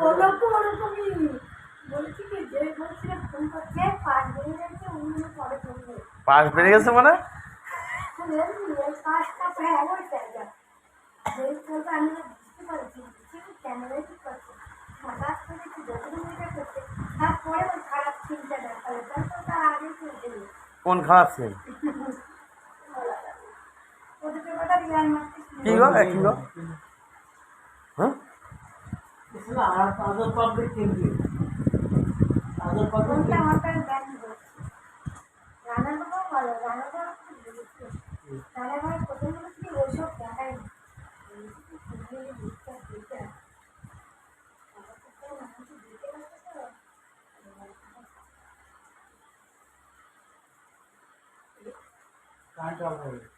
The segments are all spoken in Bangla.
ওরকম ওরকমই বলেছি কি যে বলছিল ফোন করছে পাঁচ যাচ্ছে অন্য পরে পাশ বেড়ে গেছে মানে? পাঁচটা প্রায় ওই জায়গা যেই আমি বুঝতে পারছি ক্যামেরায় কি করছে হঠাৎ করে কি যতক্ষণ এটা করছে তারপরে ওই খারাপ চিন্তা দেখাল তারপর তার আগে চলতে কোন খারাপ সিন কি গো কি গো? other public can be. Other public can Can't have it.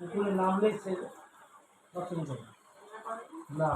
পুকুরে নামলেই সে পছন্দ না।